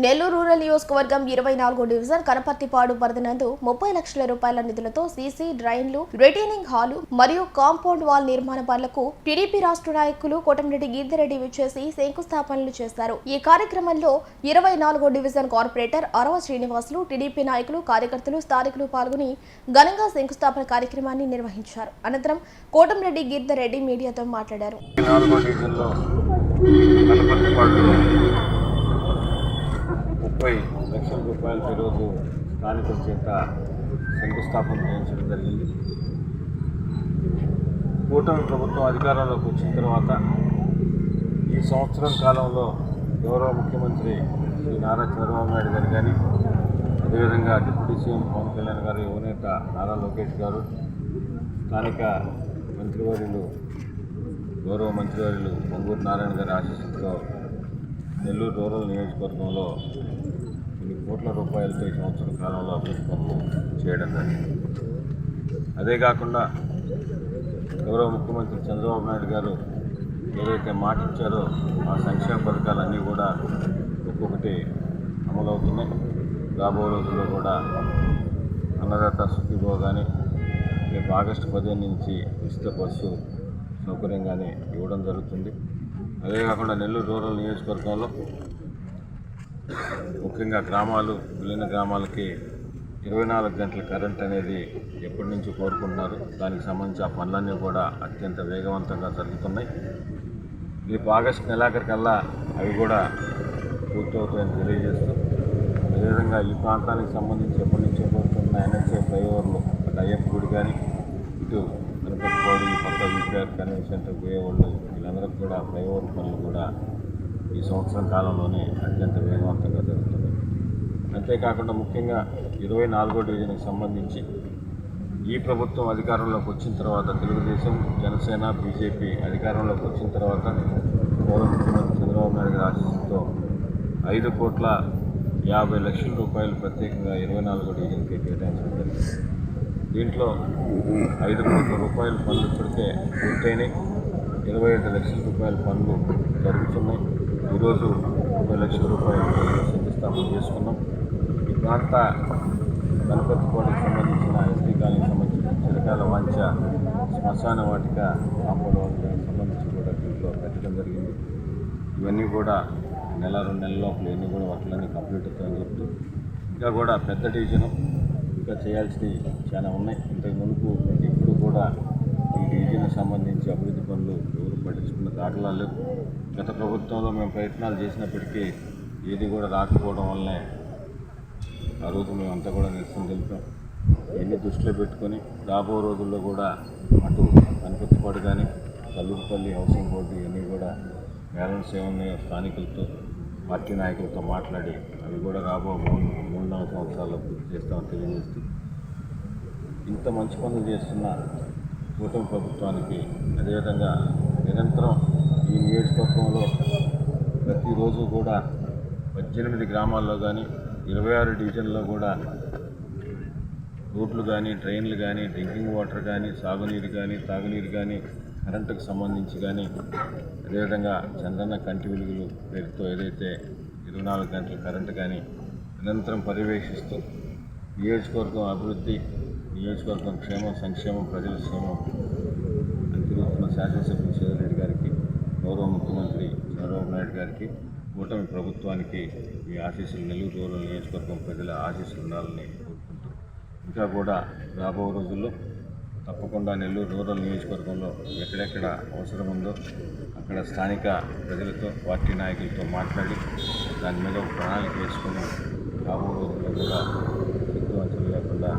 Nellore rural నియోజకవర్గం ఇరవై నాలుగో డివిజన్ కనపర్తిపాడు పరిధినందు ముప్పై లక్షల రూపాయల నిధులతో సీసీ డ్రైన్లు రిటైనింగ్ హాలు మరియు కాంపౌండ్ వాల్ నిర్మాణ పనులకు టీడీపీ రాష్ట్ర నాయకులు కోటమిరెడ్డి గిరిధిరెడ్డి విచ్చేసి శంకుస్థాపనలు చేశారు. ఈ కార్యక్రమంలో ఇరవై నాలుగో division corporator Arava Srinivasulu TDP నాయకులు కార్యకర్తలు స్థానికులు పాల్గొని ఘనంగా శంకుస్థాపన కార్యక్రమాన్ని నిర్వహించారు. అనంతరం కోటమిరెడ్డి గిరిధరెడ్డి మీడియాతో మాట్లాడారు. ముప్పై లక్షల రూపాయలు ఈరోజు స్థానికుల చేత శంకుస్థాపన చేయించడం జరిగింది. కూటమి ప్రభుత్వం అధికారంలోకి వచ్చిన తర్వాత ఈ సంవత్సరం కాలంలో గౌరవ ముఖ్యమంత్రి శ్రీ నారా చంద్రబాబు నాయుడు గారు కానీ అదేవిధంగా డిప్యూటీ సీఎం పవన్ కళ్యాణ్ గారు యువనేత నారా లోకేష్ గారు స్థానిక మంత్రివర్యులు గౌరవ మంత్రివర్యులు పొంగూరు నారాయణ గారి ఆశీస్సులతో నెల్లూరు రూరల్ నియోజకవర్గంలో కొన్ని కోట్ల రూపాయలతో ఈ సంవత్సర కాలంలో అభివృద్ధి పనులు చేయడం జరిగింది. అదే కాకుండా గౌరవ ముఖ్యమంత్రి చంద్రబాబు నాయుడు గారు ఏదైతే మాట ఇచ్చారో ఆ సంక్షేమ పథకాలన్నీ కూడా ఒక్కొక్కటి అమలవుతున్నాయి. రాబో రోజుల్లో కూడా అన్నదాత సుఖీభో కానీ రేపు ఆగస్టు పదిహేను నుంచి ఉచిత బస్సు సౌకర్యం కానీ ఇవ్వడం జరుగుతుంది. అదే కాకుండా నెల్లూరు రూరల్ నియోజకవర్గంలో ముఖ్యంగా గ్రామాలు విలీన గ్రామాలకి ఇరవై నాలుగు గంటల కరెంట్ అనేది ఎప్పటి నుంచి కోరుకుంటున్నారు? దానికి సంబంధించి ఆ పనులన్నీ కూడా అత్యంత వేగవంతంగా జరుగుతున్నాయి. రేపు ఆగస్టు నెలాఖరికల్లా అవి కూడా పూర్తవుతాయని తెలియజేస్తూ అదేవిధంగా ఈ ప్రాంతానికి సంబంధించి ఎప్పటి నుంచో కోరుకుంటున్న ఎన్హెచ్ఏ ఫ్లైఓవర్లు అటు అయ్యప్ప గుడి కానీ ఇటు గణపతిపాడు కొత్త విపిఆర్ కన్వెన్షన్ సెంటర్ పోయేవాళ్ళు వీళ్ళందరికీ కూడా ఫ్లైఓవర్ పనులు కూడా ఈ సంవత్సరం కాలంలోనే అత్యంత వేగవంతంగా జరుగుతున్నాయి. అంతేకాకుండా ముఖ్యంగా ఇరవై నాలుగో డివిజన్కి సంబంధించి ఈ ప్రభుత్వం అధికారంలోకి వచ్చిన తర్వాత తెలుగుదేశం జనసేన బీజేపీ అధికారంలోకి వచ్చిన తర్వాత పూర్వ ముఖ్యమంత్రి చంద్రబాబు నాయుడు గారి ఆశీస్సుతో ఐదు కోట్ల యాభై లక్షల రూపాయలు ప్రత్యేకంగా ఇరవై నాలుగో డివిజన్కి కేటాయించడం జరిగింది. దీంట్లో ఐదు కోట్ల రూపాయల పనులు ఇప్పటికే పూర్తయినాయి. ఇరవై ఐదు లక్షల రూపాయల పనులు జరుగుతున్నాయి. ఈరోజు ముప్పై లక్షల రూపాయలు శంకుస్థాపన చేసుకున్నాం. ఈ ప్రాంత గణపతికోటకి సంబంధించిన ఎస్టీ కాలనీకి సంబంధించిన చిరకాల మంచ శ్మశాన వాటిక కాంపౌండ్ సంబంధించి కూడా దీంట్లో పెట్టడం జరిగింది. ఇవన్నీ కూడా నెల రెండు నెలల లోపల ఇవన్నీ కూడా వాటిలన్నీ కంప్లీట్ అవుతాయని చెప్తూ ఇంకా కూడా పెద్ద డివిజను ఇంకా చేయాల్సినవి చాలా ఉన్నాయి. ఇంతకు మునుపు ఇప్పుడు కూడా ఈ డివిజన్కి సంబంధించి అభివృద్ధి పనులు ఎవరు పట్టించుకున్న దాఖలా లేవు. గత ప్రభుత్వంలో మేము ప్రయత్నాలు చేసినప్పటికీ ఏది కూడా రాకపోవడం వల్లనే ఆ రోజు మేమంతా కూడా నిరసన తెలిపాం. ఇవన్నీ దృష్టిలో పెట్టుకొని రాబో రోజుల్లో కూడా అటు గణపతిపాడు కానీ కల్లూరుపల్లి హౌసింగ్ బోర్డు ఇవన్నీ కూడా బ్యాలెన్స్ ఏమున్నాయో స్థానికులతో పార్టీ నాయకులతో మాట్లాడి అవి కూడా రాబో మూడు మూడు నాలుగు సంవత్సరాల్లో పూర్తి చేస్తామని తెలియజేస్తూ ఇంత మంచి పనులు చేస్తున్న కూటమి ప్రభుత్వానికి అదేవిధంగా నిరంతరం ఈ నియోజకవర్గంలో ప్రతిరోజు కూడా పద్దెనిమిది గ్రామాల్లో కానీ ఇరవై ఆరు డివిజన్లో కూడా రోడ్లు కానీ ట్రైన్లు కానీ డ్రింకింగ్ వాటర్ కానీ సాగునీరు కానీ తాగునీరు కానీ కరెంటుకు సంబంధించి కానీ అదేవిధంగా చంద్రన్న కంటి వెలుగులు పేరుతో ఏదైతే ఇరవై నాలుగు గంటల కరెంటు కానీ నిరంతరం పర్యవేక్షిస్తూ నియోజకవర్గం అభివృద్ధి నియోజకవర్గం క్షేమం సంక్షేమం ప్రజల క్షేమం అని శాసనసభ్యులు చంద్రరెడ్డి గారికి గౌరవ ముఖ్యమంత్రి చంద్రబాబు నాయుడు గారికి కూటమి ప్రభుత్వానికి మీ ఆశీస్సులు నెల్లూరు రూరల్ నియోజకవర్గం ప్రజల ఆశీస్సులు ఉండాలని కోరుకుంటూ ఇంకా కూడా రాబో రోజుల్లో తప్పకుండా నెల్లూరు రూరల్ నియోజకవర్గంలో ఎక్కడెక్కడ అవసరం ఉందో అక్కడ స్థానిక ప్రజలతో పార్టీ నాయకులతో మాట్లాడి దాని మీద ఒక ప్రణాళిక వేసుకుని రాబో కూడా ఎక్కువ అంచనా లేకుండా